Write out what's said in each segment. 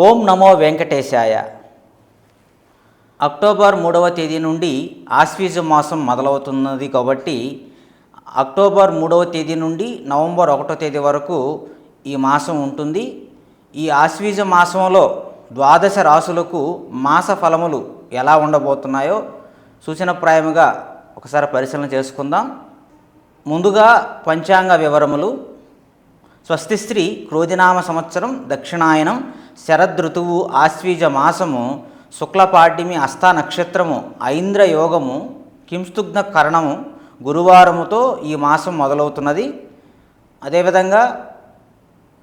ఓం నమో వెంకటేశాయ. October మూడవ తేదీ నుండి ఆశ్వీజ మాసం మొదలవుతున్నది కాబట్టి అక్టోబర్ మూడవ తేదీ నుండి నవంబర్ ఒకటో తేదీ వరకు ఈ మాసం ఉంటుంది. ఈ ఆశ్వీజ మాసంలో ద్వాదశ రాసులకు మాస ఫలములు ఎలా ఉండబోతున్నాయో సూచనప్రాయముగా ఒకసారి పరిశీలన చేసుకుందాం. ముందుగా పంచాంగ వివరములు. స్వస్తి స్త్రీ క్రోధినామ సంవత్సరం దక్షిణాయనం శరదృతువు ఆశ్వీజ మాసము శుక్లపాఠిమి అస్త నక్షత్రము ఐంద్ర యోగము కింస్తుగ్న కరణము గురువారముతో ఈ మాసం మొదలవుతున్నది. అదేవిధంగా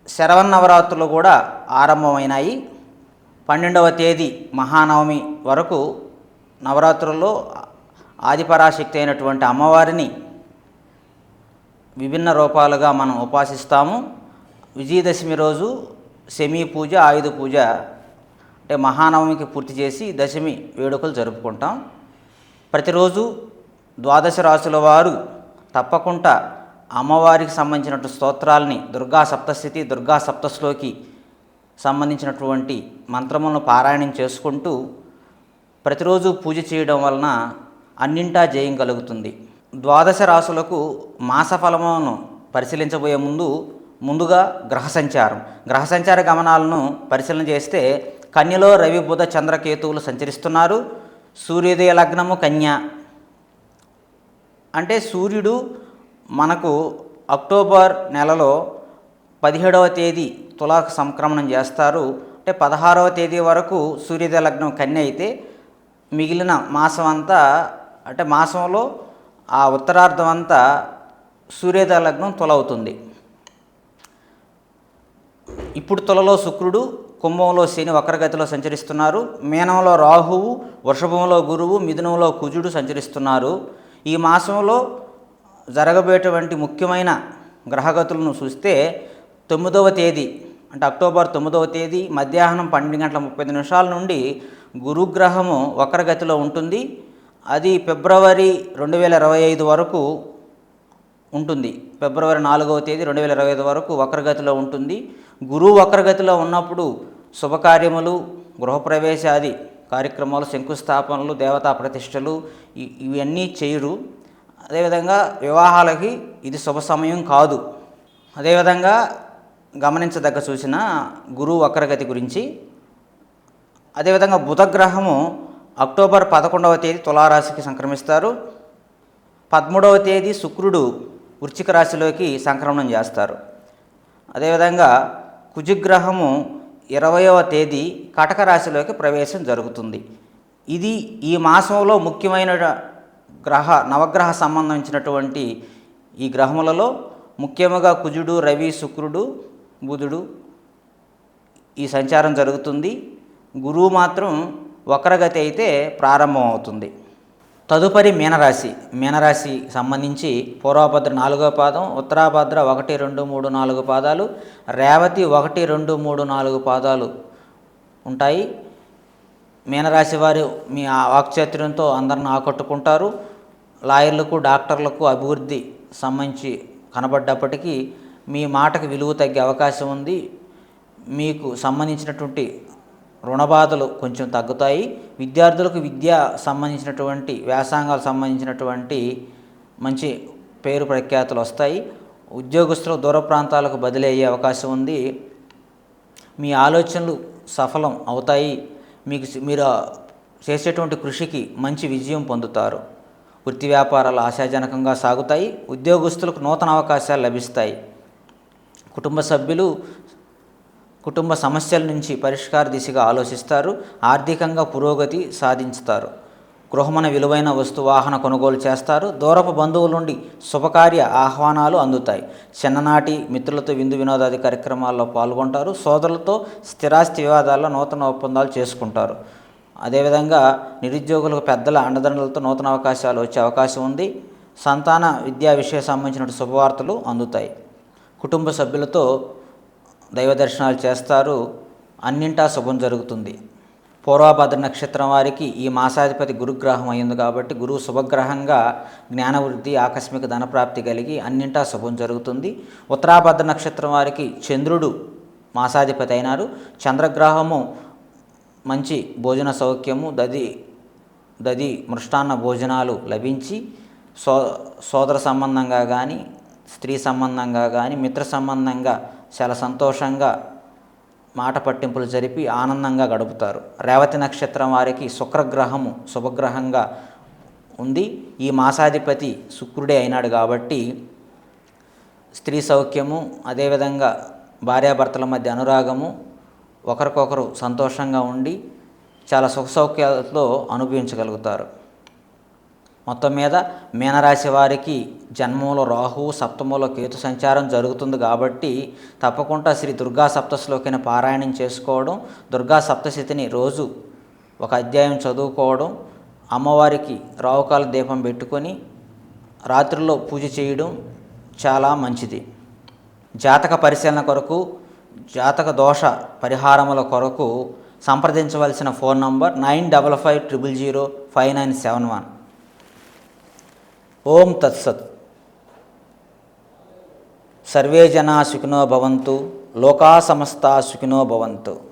శరవన్నవరాత్రులు కూడా ఆరంభమైనాయి. పన్నెండవ తేదీ మహానవమి వరకు నవరాత్రుల్లో ఆదిపరాశక్తి అయినటువంటి అమ్మవారిని విభిన్న రూపాలుగా మనం ఉపాసిస్తాము. విజయదశమి రోజు శమీ పూజ ఆయుధ పూజ అంటే మహానవమికి పూర్తి చేసి దశమి వేడుకలు జరుపుకుంటాం. ప్రతిరోజు ద్వాదశ రాసుల వారు తప్పకుండా అమ్మవారికి సంబంధించినటువంటి స్తోత్రాలని దుర్గా సప్తస్థితి దుర్గా సప్తశ్లోకి సంబంధించినటువంటి మంత్రములను పారాయణం చేసుకుంటూ ప్రతిరోజు పూజ చేయడం వలన అన్నింటా జయం కలుగుతుంది. ద్వాదశ రాసులకు మాస ఫలములను పరిశీలించబోయే ముందు ముందుగా గ్రహ సంచారం. గ్రహ సంచార గమనాలను పరిశీలన చేస్తే కన్యలో రవి బుధ చంద్రకేతువులు సంచరిస్తున్నారు. సూర్యోదయ లగ్నము కన్య. అంటే సూర్యుడు మనకు అక్టోబర్ నెలలో పదిహేడవ తేదీ తులాకు సంక్రమణం చేస్తారు. అంటే పదహారవ తేదీ వరకు సూర్యోదయ లగ్నం కన్య అయితే మిగిలిన మాసం అంతా అంటే మాసంలో ఆ ఉత్తరార్ధం అంతా సూర్యోదయ లగ్నం తుల అవుతుంది ఇప్పుడు తులలో శుక్రుడు కుంభంలో శని వక్రగతిలో సంచరిస్తున్నారు. మీనంలో రాహువు వృషభంలో గురువు మిథునంలో కుజుడు సంచరిస్తున్నారు. ఈ మాసంలో జరగబోయేటువంటి ముఖ్యమైన గ్రహగతులను చూస్తే తొమ్మిదవ తేదీ అంటే అక్టోబర్ తొమ్మిదవ తేదీ మధ్యాహ్నం పన్నెండు గంటల ముప్పై నిమిషాల నుండి గురుగ్రహము వక్రగతిలో ఉంటుంది. అది ఫిబ్రవరి రెండు వేల ఇరవై ఐదు వరకు ఉంటుంది. ఫిబ్రవరి నాలుగవ తేదీ రెండు వేల ఇరవై ఐదు వరకు వక్రగతిలో ఉంటుంది. గురువు వక్రగతిలో ఉన్నప్పుడు శుభకార్యములు గృహప్రవేశాది కార్యక్రమాలు శంకుస్థాపనలు దేవతా ప్రతిష్టలు ఇవన్నీ చేయరు. అదేవిధంగా వివాహాలకి ఇది శుభ సమయం కాదు. అదేవిధంగా గమనించదగ్గ సూచన గురువు వక్రగతి గురించి. అదేవిధంగా బుధగ్రహము అక్టోబర్ పదకొండవ తేదీ తులారాశికి సంక్రమిస్తారు. పదమూడవ తేదీ శుక్రుడు వృశ్చిక రాశిలోకి సంక్రమణం చేస్తారు. అదేవిధంగా కుజగ్రహము ఇరవయవ తేదీ కటక రాశిలోకి ప్రవేశం జరుగుతుంది. ఇది ఈ మాసంలో ముఖ్యమైన గ్రహ నవగ్రహ సంబంధించినటువంటి ఈ గ్రహములలో ముఖ్యముగా కుజుడు రవి శుక్రుడు బుధుడు ఈ సంచారం జరుగుతుంది. గురువు మాత్రం వక్రగతి అయితే ప్రారంభం అవుతుంది తదుపరి మీనరాశి. మీనరాశి సంబంధించి పూర్వభద్ర నాలుగో పాదం ఉత్తరాభద్ర ఒకటి రెండు మూడు నాలుగు పాదాలు రేవతి ఒకటి రెండు మూడు నాలుగు పాదాలు ఉంటాయి. మీనరాశి వారు మీ ఆ వాక్చాతుర్యంతో అందరిని ఆకట్టుకుంటారు. లాయర్లకు డాక్టర్లకు అభివృద్ధి సంబంధించి కనబడ్డప్పటికీ మీ మాటకు విలువ తగ్గే అవకాశం ఉంది. మీకు సంబంధించినటువంటి రుణబాధలు కొంచెం తగ్గుతాయి. విద్యార్థులకు విద్య సంబంధించినటువంటి వ్యాసంగాలకు సంబంధించినటువంటి మంచి పేరు ప్రఖ్యాతులు వస్తాయి. ఉద్యోగస్తులు దూర ప్రాంతాలకు బదిలీ అయ్యే అవకాశం ఉంది. మీ ఆలోచనలు సఫలం అవుతాయి. మీకు మీరు చేసేటువంటి కృషికి మంచి విజయం పొందుతారు. వృత్తి వ్యాపారాలు ఆశాజనకంగా సాగుతాయి. ఉద్యోగస్తులకు నూతన అవకాశాలు లభిస్తాయి. కుటుంబ సభ్యులు కుటుంబ సమస్యల నుంచి పరిష్కార దిశగా ఆలోచిస్తారు ఆర్థికంగా పురోగతి సాధించుతారు. గృహమున విలువైన వస్తు వాహన కొనుగోలు చేస్తారు దూరపు బంధువుల నుండి శుభకార్య ఆహ్వానాలు అందుతాయి. చిన్ననాటి మిత్రులతో విందు వినోదాది కార్యక్రమాల్లో పాల్గొంటారు సోదరులతో స్థిరాస్తి వివాదాల్లో నూతన ఒప్పందాలు చేసుకుంటారు. అదేవిధంగా నిరుద్యోగులకు పెద్దల అండదండలతో నూతన అవకాశాలు వచ్చే అవకాశం ఉంది. సంతాన విద్యా విషయ సంబంధించిన శుభవార్తలు అందుతాయి. కుటుంబ సభ్యులతో దైవ దర్శనాలు చేస్తారు. అన్నింటా శుభం జరుగుతుంది. పూర్వభద్ర నక్షత్రం వారికి ఈ మాసాధిపతి గురుగ్రహం అయింది కాబట్టి గురువు శుభగ్రహంగా జ్ఞానవృద్ధి ఆకస్మిక ధనప్రాప్తి కలిగి అన్నింటా శుభం జరుగుతుంది. ఉత్తరాభద్ర నక్షత్రం వారికి చంద్రుడు మాసాధిపతి అయినారు. చంద్రగ్రహము మంచి భోజన సౌఖ్యము దది దది మృష్టాన్న భోజనాలు లభించి సో సోదర సంబంధంగా కానీ స్త్రీ సంబంధంగా కానీ మిత్ర సంబంధంగా చాలా సంతోషంగా మాట పట్టింపులు జరిపి ఆనందంగా గడుపుతారు. రేవతి నక్షత్రం వారికి శుక్రగ్రహము శుభగ్రహంగా ఉంది. ఈ మాసాధిపతి శుక్రుడే అయినాడు కాబట్టి స్త్రీ సౌఖ్యము అదేవిధంగా భార్యాభర్తల మధ్య అనురాగము ఒకరికొకరు సంతోషంగా ఉండి చాలా సుఖ సౌఖ్యాలతో అనుభవించగలుగుతారు. మొత్తం మీద మీనరాశి వారికి జన్మంలో రాహువు సప్తమంలో కేతు సంచారం జరుగుతుంది కాబట్టి తప్పకుండా శ్రీ దుర్గా సప్తశ్లోకిని పారాయణం చేసుకోవడం దుర్గా సప్తశతిని రోజు ఒక అధ్యాయం చదువుకోవడం అమ్మవారికి రావుకాల దీపం పెట్టుకొని రాత్రిలో పూజ చేయడం చాలా మంచిది. జాతక పరిశీలన కొరకు జాతక దోష పరిహారముల కొరకు సంప్రదించవలసిన phone number nine double five triple zero five nine seven one. ఓం తత్సత్. సర్వే జనా సుఖినో భవంతు లోకా సమస్త సుఖినో భవంతు.